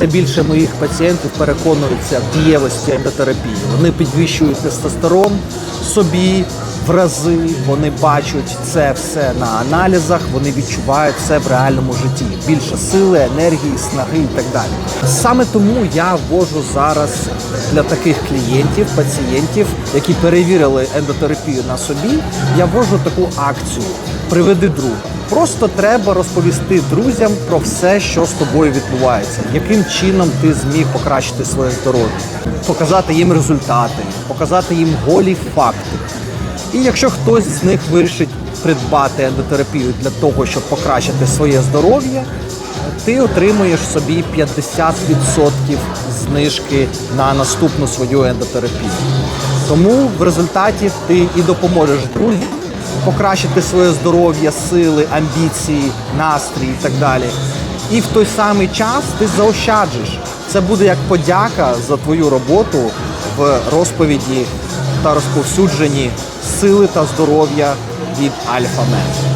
Все більше моїх пацієнтів переконуються в дієвості ендотерапії. Вони підвищують тестостерон собі в рази, вони бачать це все на аналізах, вони відчувають це в реальному житті. Більше сили, енергії, снаги і так далі. Саме тому я ввожу зараз для таких клієнтів, пацієнтів, які перевірили ендотерапію на собі, я ввожу таку акцію Приведи друга. Просто треба розповісти друзям про все, що з тобою відбувається, яким чином ти зміг покращити своє здоров'я, показати їм результати, показати їм голі факти. І якщо хтось з них вирішить придбати ендотерапію для того, щоб покращити своє здоров'я, ти отримуєш собі 50% знижки на наступну свою ендотерапію. Тому в результаті ти і допоможеш друзям покращити своє здоров'я, сили, амбіції, настрій і так далі. І в той самий час ти заощаджиш. Це буде як подяка за твою роботу в розповіді та розповсюдженні сили та здоров'я від Альфа Мен.